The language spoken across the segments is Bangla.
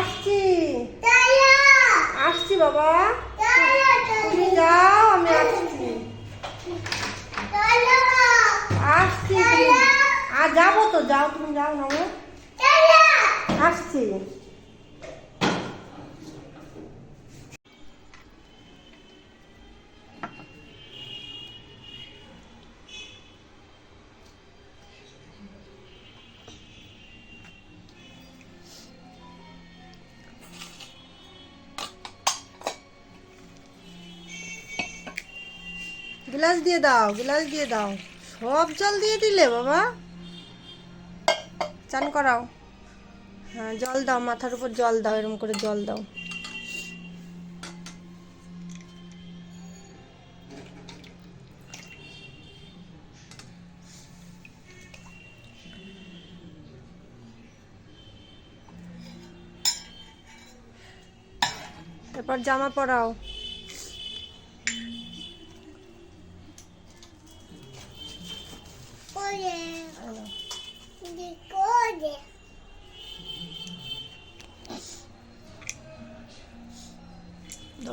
আসছি। আসছি বাবা। তুমি যাও আমি আসছি। আসছি আর যাব তো যাও তুমি যাও না। আসছি। গ্লাস দিয়ে দাও, গ্লাস দিয়ে দাও। সব জল দিয়ে দিলে বাবা। চান করাও। হ্যাঁ জল দাও, মাথার উপর জল দাও এরকম করে জল দাও। তারপর জামা পরাও।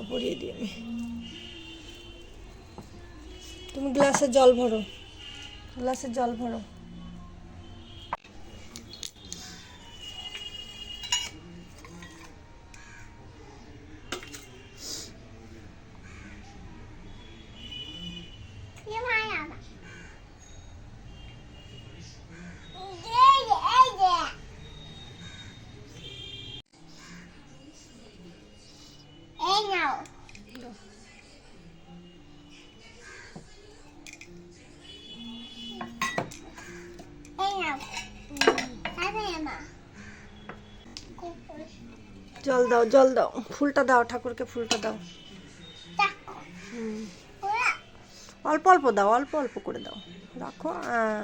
পরিয়ে দিই আমি। তুমি গ্লাসে জল ভরো। গ্লাসে জল ভরো। জল দাও জল দাও। ফুলটা দাও ঠাকুরকে ফুলটা দাও। অল্প অল্প দাও অল্প অল্প করে দাও। রাখো আহ,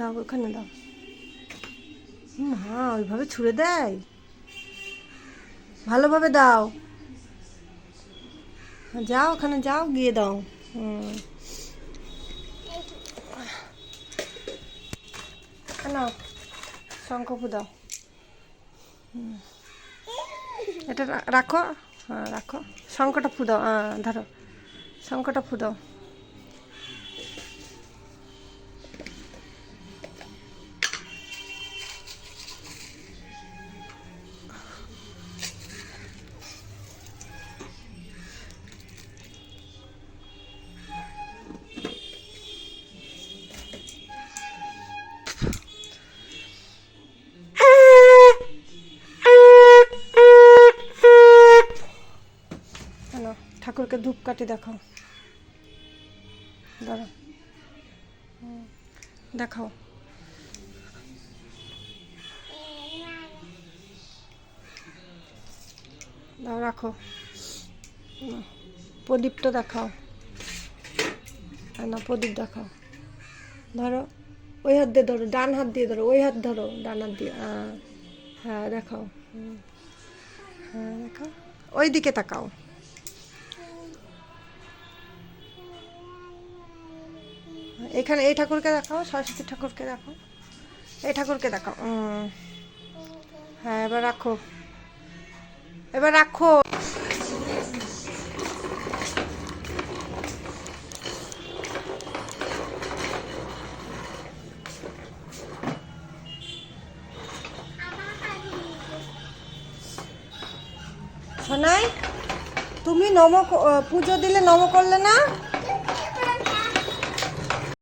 দাও, ওখানে দাও। মা, ওইভাবে ছুঁড়ে দেয়? ভালোভাবে দাও। যাও, ওখানে যাও, গিয়ে দাও। শঙ্কফু দাও। এটা রাখো। হ্যাঁ রাখো। শঙ্কটা ফু দাও হ্যাঁ ধরো। শঙ্কটা ফু ঠাকুরকে ধূপকাঠি দেখাও। দাঁড়া দেখাও। দাও রাখো। প্রদীপটা দেখাও। না, প্রদীপ দেখাও। ধরো, ওই হাত দিয়ে ধরো, ডান হাত দিয়ে ধরো, ওই হাত ধরো, ডান হাত দিয়ে হ্যাঁ হ্যাঁ দেখাও। হ্যাঁ দেখাও। ওই দিকে তাকাও। এখানে এই ঠাকুরকে দেখাও, সরস্বতী ঠাকুরকে দেখাও। এই ঠাকুরকে দেখাও হ্যাঁ এবার রাখো। এবার রাখো। শোনাই তুমি নম পুজো দিলে নম করলে না?